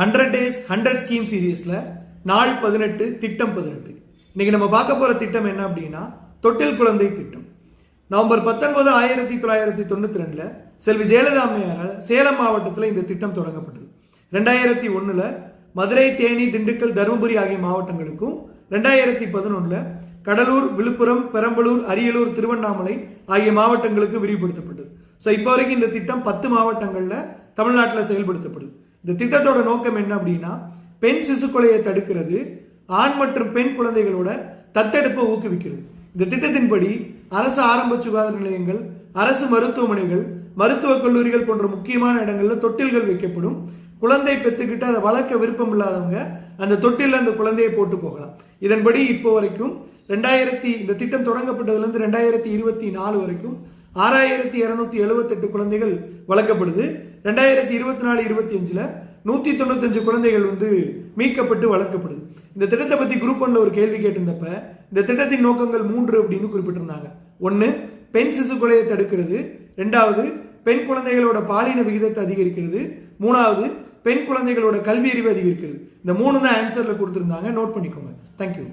Hundred days hundred scheme சீரீஸில் நாள் பதினெட்டு திட்டம் பதினெட்டு. இன்னைக்கு நம்ம பார்க்க போகிற திட்டம் என்ன அப்படின்னா தொட்டில் குழந்தை திட்டம். நவம்பர் பத்தொன்பது ஆயிரத்தி தொள்ளாயிரத்தி தொண்ணூற்றி ரெண்டில் செல்வி ஜெயலலிதா அம்மையாரால் சேலம் மாவட்டத்தில் இந்த திட்டம் தொடங்கப்பட்டது. ரெண்டாயிரத்தி ஒன்றில் மதுரை தேனி திண்டுக்கல் தருமபுரி ஆகிய மாவட்டங்களுக்கும் ரெண்டாயிரத்தி பதினொன்றில் கடலூர் விழுப்புரம் பெரம்பலூர் அரியலூர் திருவண்ணாமலை ஆகிய மாவட்டங்களுக்கு விரிவுபடுத்தப்பட்டது. ஸோ இப்போ வரைக்கும் இந்த திட்டம் பத்து மாவட்டங்களில் தமிழ்நாட்டில் செயல்படுத்தப்படுது. இந்த திட்டத்தோட நோக்கம் என்ன அப்படின்னா பெண் சிசு கொலையை தடுக்கிறது ஆண் மற்றும் பெண் குழந்தைகளோட தத்தெடுப்பை ஊக்குவிக்கிறது. இந்த திட்டத்தின்படி அரசு ஆரம்ப சுகாதார நிலையங்கள் அரசு மருத்துவமனைகள் மருத்துவக் கல்லூரிகள் போன்ற முக்கியமான இடங்களில் தொட்டில்கள் வைக்கப்படும். குழந்தை பெற்றுக்கிட்டு அதை வளர்க்க விருப்பம் இல்லாதவங்க அந்த தொட்டிலில் அந்த குழந்தையை போட்டு போகலாம். இதன்படி இப்போ வரைக்கும் ரெண்டாயிரத்தி இந்த திட்டம் தொடங்கப்பட்டதுலேருந்து ரெண்டாயிரத்தி இருபத்தி நாலு வரைக்கும் ஆறாயிரத்தி இரநூத்தி எழுபத்தெட்டு குழந்தைகள் வளர்க்கப்படுது. ரெண்டாயிரத்தி இருபத்தி நாலு இருபத்தி அஞ்சில் நூற்றி தொண்ணூத்தஞ்சு குழந்தைகள் வந்து மீட்கப்பட்டு வளர்க்கப்படுது. இந்த திட்டத்தை பற்றி குரூப் ஒன்ல ஒரு கேள்வி கேட்டிருந்தப்ப இந்த திட்டத்தின் நோக்கங்கள் மூன்று அப்படின்னு குறிப்பிட்டிருந்தாங்க. ஒன்று பெண் சிசு கொலையை தடுக்கிறது. ரெண்டாவது பெண் குழந்தைகளோட பாலின விகிதத்தை அதிகரிக்கிறது. மூணாவது பெண் குழந்தைகளோட கல்வி அறிவு அதிகரிக்கிறது. இந்த மூணு தான் ஆன்சரில் கொடுத்துருந்தாங்க. நோட் பண்ணிக்கோங்க. தேங்க்யூ